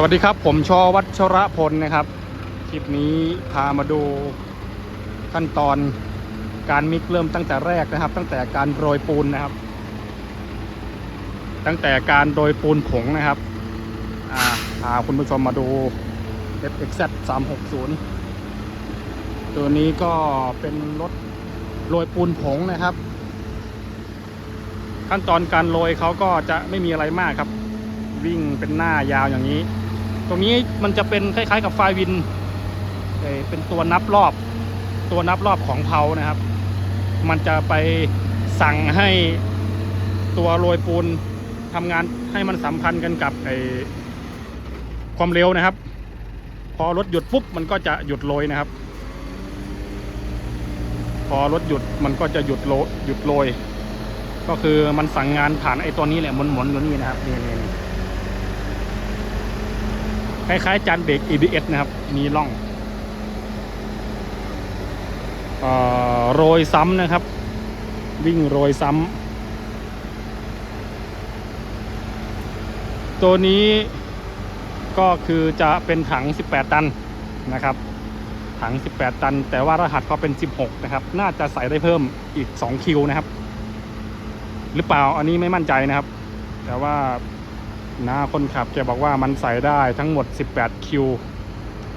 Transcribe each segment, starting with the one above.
สวัสดีครับ ผมชอวัชระพลนะครับ คลิปนี้พามาดูขั้นตอนการมิกเริ่มตั้งแต่แรกนะครับ ตั้งแต่การโรยปูนนะครับ ตั้งแต่การโรยปูนผงนะครับพาคุณผู้ชมมาดู FXZ 360 ตัวนี้ก็เป็นรถโรยปูนผงนะครับ ขั้นตอนการโรยเขาก็จะไม่มีอะไรมากครับวิ่งเป็นหน้ายาวอย่างนี้ ตรงนี้มันจะเป็นคล้ายๆกับไฟวิน เป็นตัวนับรอบ ตัวนับรอบของเพานะครับ มันจะไปสั่งให้ตัวโรยปูนทำงานให้มันสัมพันธ์กันกับไอความเร็วนะครับ พอรถหยุดปุ๊บมันก็จะหยุดโรยนะครับ พอรถหยุดมันก็จะหยุดโรยหยุดโรยก็คือมันสั่งงานผ่านไอตัวนี้แหละหมุนๆอยู่นี่นะครับนี่นี่นี่ คล้ายๆจานเบรก ABS นะครับ มีร่องโรยซ้ำนะครับ วิ่งโรยซ้ำตัวนี้ก็คือจะเป็นถัง 18 ตันนะครับ ถัง 18 ตัน แต่ว่ารหัสเขาเป็น 16 นะครับ น่าจะใส่ได้เพิ่มอีก 2 คิวนะครับ หรือเปล่าอันนี้ไม่มั่นใจนะครับ แต่ว่า น้าคนขับแกบอกว่ามันใส่ได้ทั้งหมด 18 คิว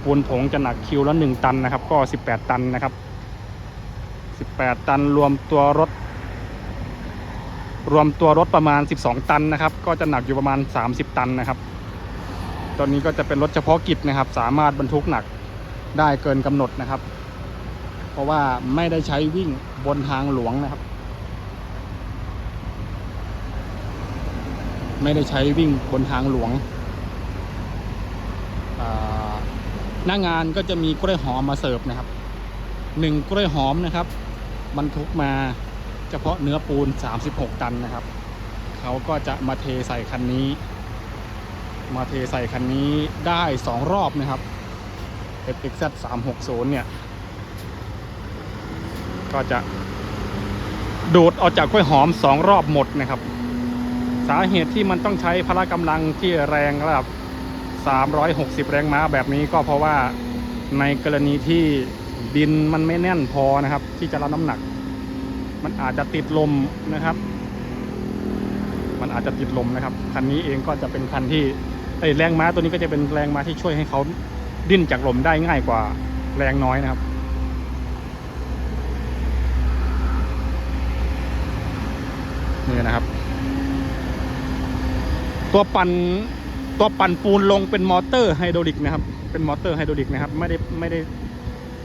ปูนผงจะหนักคิวละ1ตันนะครับ ก็ 18 ตันนะครับ 18 ตันรวมตัวรถ รวมตัวรถประมาณ 12 ตันนะครับ ก็จะหนักอยู่ประมาณ 30 ตันนะครับตอนนี้ก็จะเป็นรถเฉพาะกิจนะครับ สามารถบรรทุกหนักได้เกินกำหนดนะครับ เพราะว่าไม่ได้ใช้วิ่งบนทางหลวงนะครับ ไม่ได้ใช้วิ่งบนทางหลวง หน้างานก็จะมีกล้วยหอมมาเสิร์ฟนะครับหนึ่งกล้วยหอมนะครับ บรรทุกมาเฉพาะเนื้อปูน 36 ตันนะครับ เขาก็จะมาเทใส่คันนี้ มาเทใส่คันนี้ได้ 2 รอบนะครับ FXZ 360เนี่ย ก็จะดูดออกจากกล้วยหอม 2 รอบหมดนะครับ สาเหตุที่มันต้องใช้พละกำลังที่แรงระดับ 360 แรงม้าแบบนี้ก็เพราะว่าในกรณีที่ดินมันไม่แน่นพอนะครับ ที่จะรับน้ำหนัก มันอาจจะติดลมนะครับ มันอาจจะติดลมนะครับคันนี้เองก็จะเป็นคันที่เอ้ยแรงม้าตัวนี้ก็จะเป็นแรงม้าที่ช่วยให้เขาดิ้นจากลมได้ง่ายกว่าแรงน้อยนะครับนี่นะครับ ตัวปั่นตัวปั่นปูนลงเป็นมอเตอร์ไฮดรอลิกนะครับ เป็นมอเตอร์ไฮดรอลิกนะครับไม่ได้ไม่ได้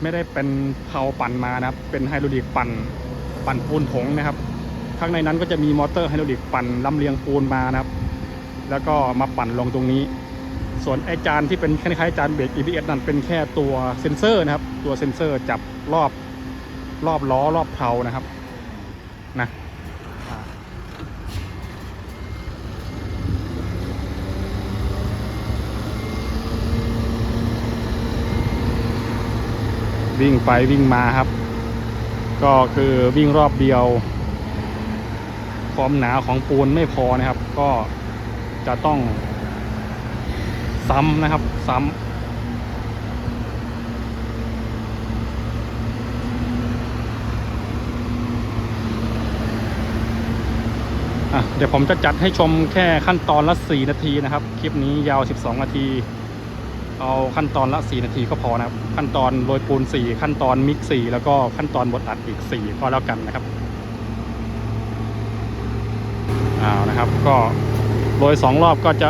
ไม่ได้เป็นเพาปั่นมานะครับ เป็นไฮดรอลิกปั่นปั่นปูนผงนะครับ ข้างในนั้นก็จะมีมอเตอร์ไฮดรอลิกปั่นลำเลียงปูนมานะครับ แล้วก็มาปั่นลงตรงนี้ ส่วนไอจานที่เป็นคล้ายๆจานเบรก EBS นั่นเป็นแค่ตัวเซ็นเซอร์นะครับ ตัวเซ็นเซอร์จับรอบรอบล้อรอบเพลานะครับนะ วิ่งไปวิ่งมาครับ ก็คือวิ่งรอบเดียว ความหนาของปูนไม่พอนะครับ ก็จะต้อง ซ้ำนะครับ ซ้ำเดี๋ยวผมจะจัดให้ชมแค่ขั้นตอนละ 4 นาทีนะครับ คลิปนี้ยาว 12 นาที เอาขั้นตอนละ 4 นาทีก็พอนะครับ ขั้นตอนโรยปูน 4 ขั้นตอนมิกซ์4แล้วก็ขั้นตอนบดอัดอีก 4 ก็แล้วกันนะครับอ้าวนะครับ ก็โรย 2 รอบก็จะ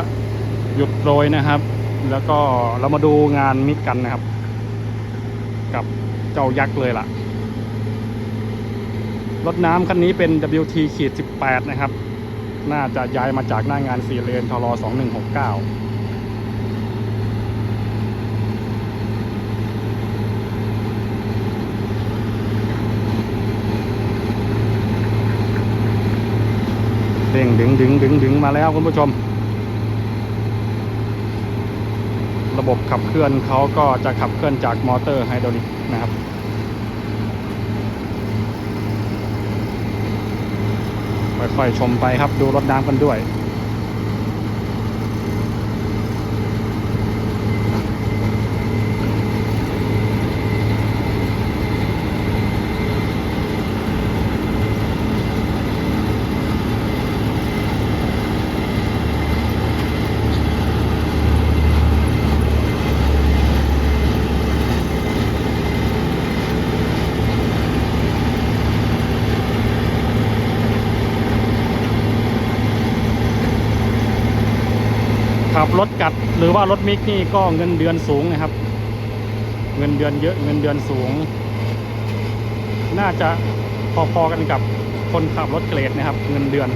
หยุดโรยนะครับ แล้วก็เรามาดูงานมิกกันนะครับ กับเจ้ายักษ์เลยล่ะรถน้ำคันนี้เป็น WT ขีด18 นะครับ น่าจะย้ายมาจากหน้างาน4เลนทร2169 เด้งดึง ดึงดึงดึงมาแล้วคุณผู้ชม ระบบขับเคลื่อนเขาก็จะขับเคลื่อนจากมอเตอร์ไฮดรอลิกนะครับค่อยๆชมไปครับดูรถน้ำกันด้วย ขับรถกัดหรือว่ารถมิกนี่ก็เงินเดือนสูงนะครับ เงินเดือนเยอะเงินเดือนสูง น่าจะพอๆกันกับคนขับรถเกรดนะครับ เงินเดือน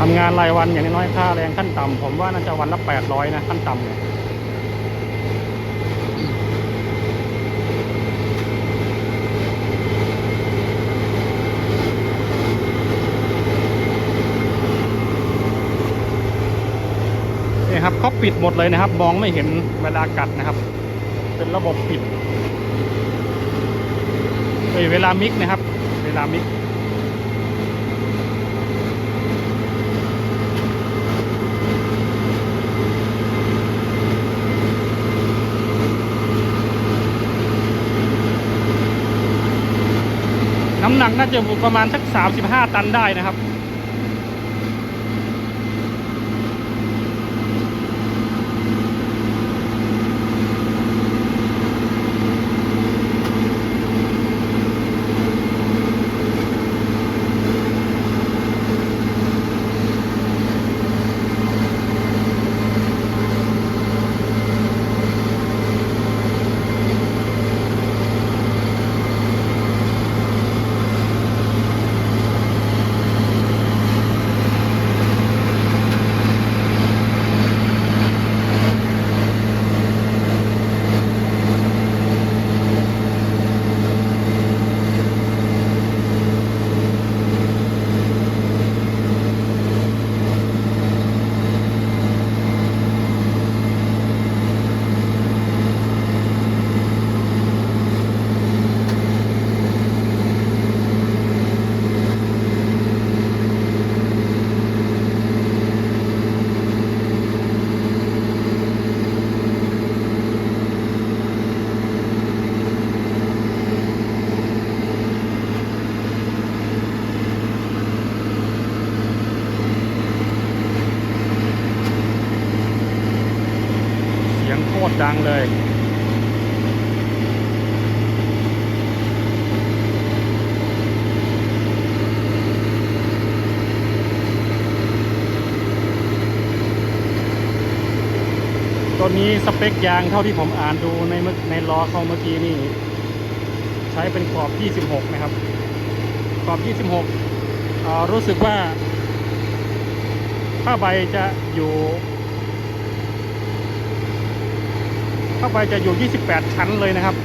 ทำงานรายวันอย่างน้อยค่าแรงขั้นต่ำผมว่าน่าจะวันละ800นะขั้นต่ำเนี่ย ครับเขาปิดหมดเลยนะครับ มองไม่เห็นเวลากัดนะครับ เป็นระบบปิดเอ้เวลามิกนะครับ เวลามิกน้ำหนักน่าจะประมาณสัก 35 ตันได้นะครับ เสียงโคตรดังเลย ตัวนี้สเปคยางเท่าที่ผมอ่านดูในเมื่อในล้อเขาเมื่อกี้นี่ ใช้เป็นขอบ 26 นะครับ ขอบ 26 รู้สึกว่าผ้าใบจะอยู่ ผ้าใบจะอยู่ 28 ชั้นเลยนะครับ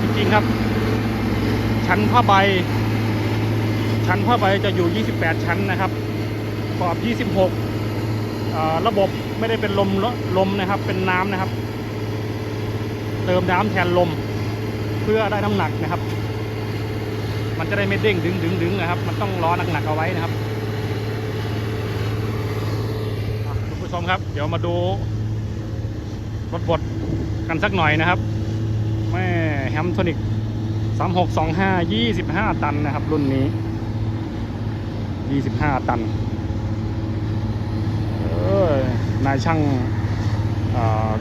จริงๆครับ ชั้นผ้าใบ ชั้นผ้าใบจะอยู่ 28 ชั้นนะครับ ขอบ 26 ระบบ ไม่ได้เป็นลมลมนะครับ เป็นน้ำนะครับ เติมน้ำแทนลม เพื่อได้น้ำหนักนะครับ มันจะได้ไม่เด้งดึงดึงดึงนะครับ มันต้องล้อหนักๆเอาไว้นะครับคุณผู้ชมครับ เดี๋ยวมาดูรถบดกันสักหน่อยนะครับแม่แฮมโทนิกสามหกสองห้ายี่สิบห้าตันนะครับ รุ่นนี้ยี่สิบห้าตัน เออ นายช่าง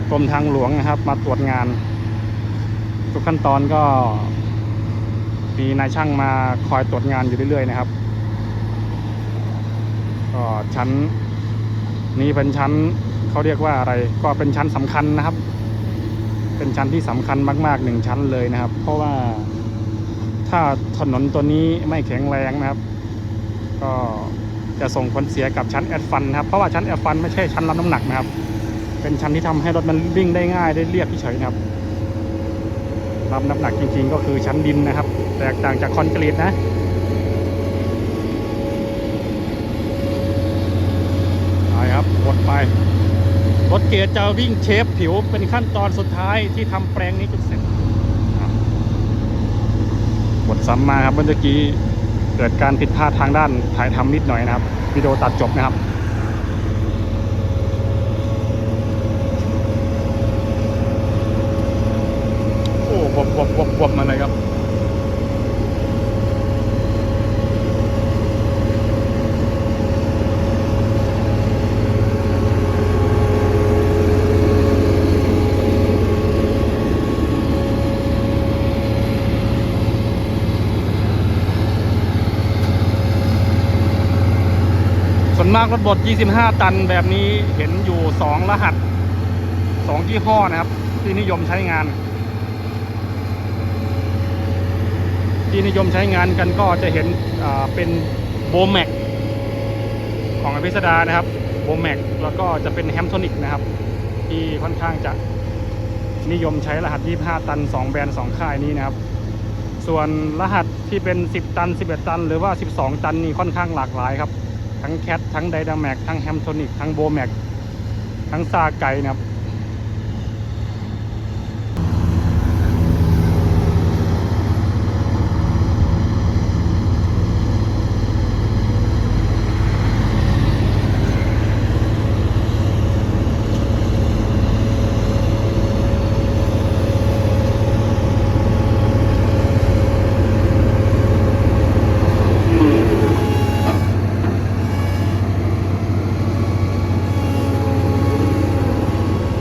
กรมทางหลวงนะครับ มาตรวจงาน ทุกขั้นตอนก็มีนายช่างมาคอยตรวจงานอยู่เรื่อยๆนะครับก็ชั้นนี้เป็นชั้นเขาเรียกว่าอะไรก็เป็นชั้นสำคัญนะครับ เป็นชั้นที่สำคัญมากๆหนึ่งชั้นเลยนะครับ เพราะว่าถ้าถนนตัวนี้ไม่แข็งแรงนะครับ ก็ จะส่งผลเสียกับชั้นแอดฟันครับเพราะว่าชั้นแอดฟันไม่ใช่ชั้นรับน้ำหนักนะครับ เป็นชั้นที่ทำให้รถมันวิ่งได้ง่ายได้เรียบเฉยนะครับรับน้ำหนักจริงๆ ก็คือชั้นดินนะครับ แตกต่างจากคอนกรีตนะไปครับกดไปรถเกียร์จะวิ่งเชฟผิวเป็นขั้นตอนสุดท้ายที่ทำแปลงนี้จนเสร็จบกดซ้ำมาครับเมื่อกี้ เกิดการผิดพลาดทางด้านถ่ายทำนิดหน่อยนะครับวิดีโอตัดจบนะครับ วบวบวบวบมาเลยครับ ส่วนมากรถบด 25 ตันแบบนี้เห็นอยู่ 2 รหัส 2 ยี่ห้อนะครับ ที่นิยมใช้งาน ที่นิยมใช้งานกันก็จะเห็นเป็นโบแม็กของอภิสดานะครับโบแม็กแล้วก็จะเป็นแฮมโทนิกนะครับ ที่ค่อนข้างจะนิยมใช้รหัส 25 ตัน 2 แบรนด์ 2 ค่ายนี้นะครับ ส่วนรหัสที่เป็น 10 ตัน 11 ตัน หรือว่า 12 ตันนี่ค่อนข้างหลากหลายครับ ทั้งแคททั้งไดนาแม็กทั้งแฮมโทนิกทั้งโบแม็กทั้งซาไกนะครับ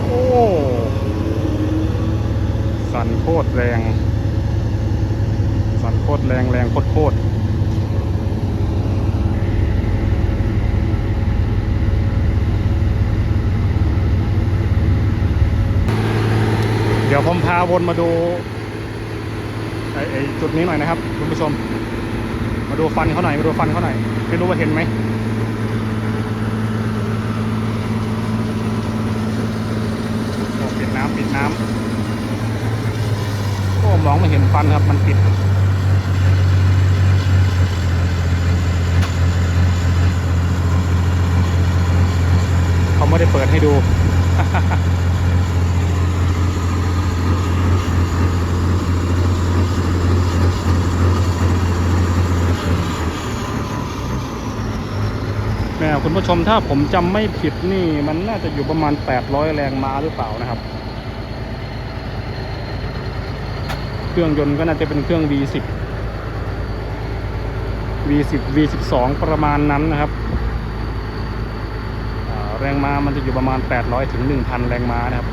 โอ้ สั่นโคตรแรง สั่นโคตรแรงแรงโคตรโคตรเดี๋ย วผมพาวนมาดูไอ้ไอจุดนี้หน่อยนะครับคุณผู้ชม มาดูฟันเขาหน่อยมาดูฟันเขาหน่อยไม่รู้ว่าเห็นไหมปิดน้ำปิดน้ำโอ้มองไม่เห็นฟันครับมันปิดเขาไม่ได้เปิดให้ดู คุณผู้ชมถ้าผมจำไม่ผิดนี่ มันน่าจะอยู่ประมาณ 800 แรงม้าหรือเปล่านะครับ เครื่องยนต์ก็น่าจะเป็นเครื่อง V10 V10 V12 ประมาณนั้นนะครับ แรงม้ามันจะอยู่ประมาณ 800 ถึง 1,000 แรงม้านะครับ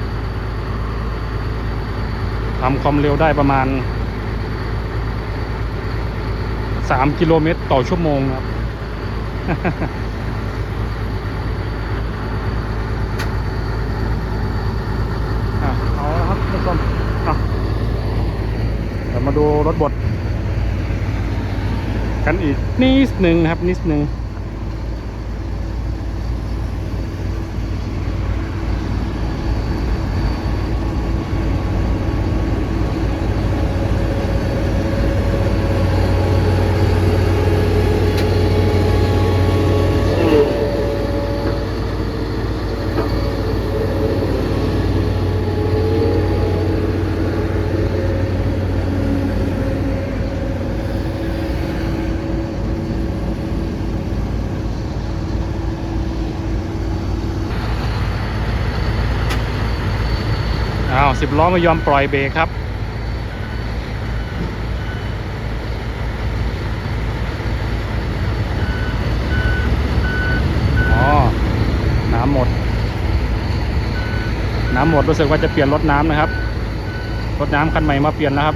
ทำความเร็วได้ประมาณ 3 กิโลเมตรต่อชั่วโมงครับ อะเอาละครับท่านผู้ชมอะเดี๋ยว มาดูรถบดกันอีกนิดหนึ่งนะครับนิดหนึ่ง สิบล้อไม่ยอมปล่อยเบรคครับ อ๋อ น้ำหมด น้ำหมดรู้สึกว่าจะเปลี่ยนรถน้ำนะครับ รถน้ำคันใหม่มาเปลี่ยนแล้วครับ